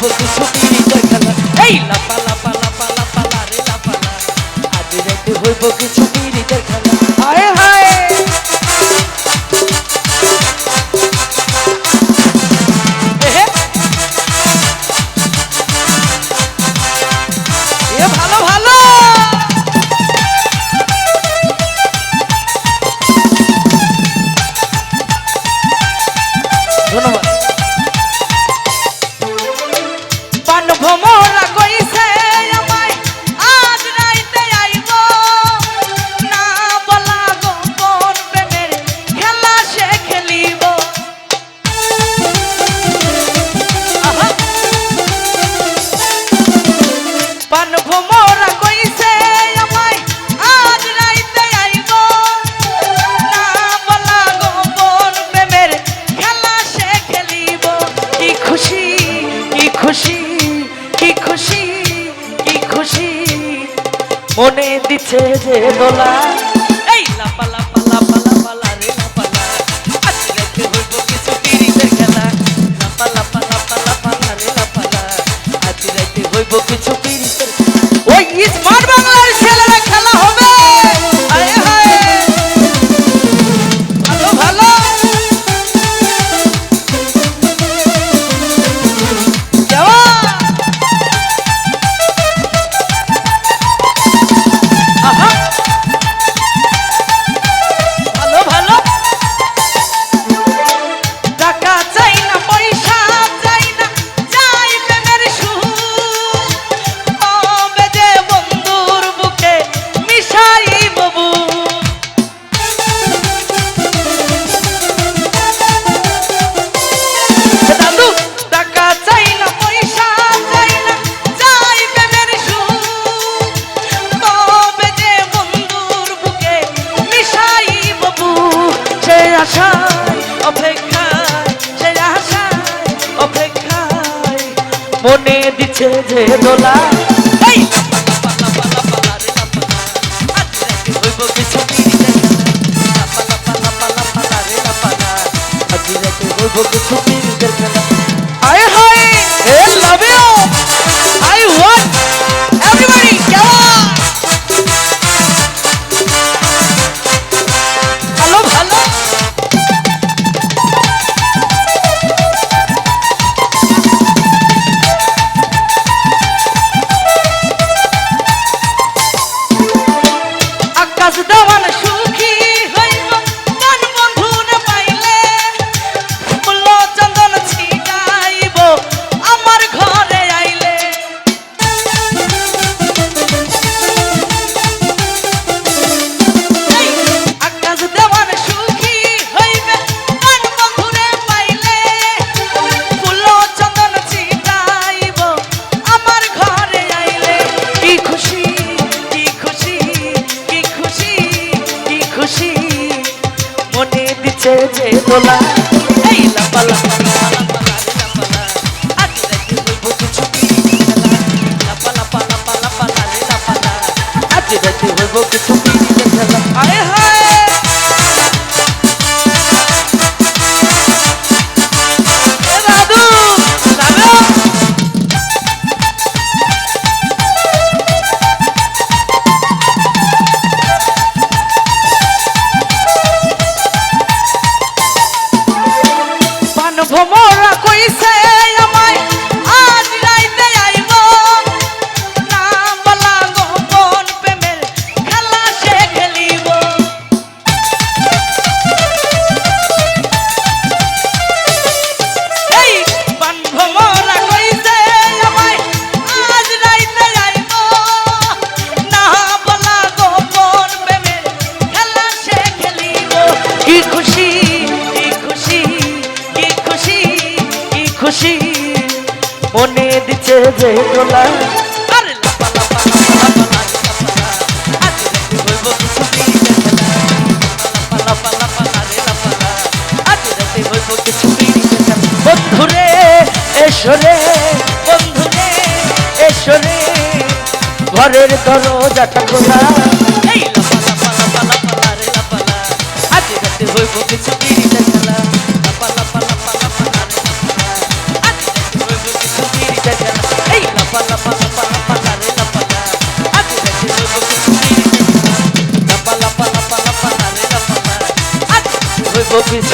হতো সুবিধা খেলা এই লাপা লাপা লাপা লাপা রে লাপা হইব কিছু খুশি, কি খুশি? মনে দিচ্ছে যে দোলা। এই লাপা লাপা লাপা লাপা লা রে লাপা। লা আজ রাতে হইব কিছু পিরিতের খেলা। লাপা লাপা লাপা ওই ইস মারবা মনে দিছে যে দোলা। কিছু সেজে তোলা এই লাপালা demora a conhecer. মনে দিচ্ছে যে দোলা আরে লাপা লাপা লাপা বন্ধুরে এসরে বন্ধুরে এসরে ঘরের দরজাটা খোলা এই লাপালা পালা পালা পালা রে লাপালা আজ রাতে হইব কিছু বিড়িটা খেলা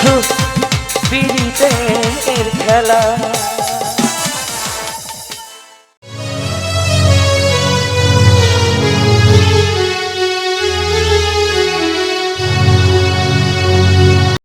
কিছু পিড়িতের খেলা।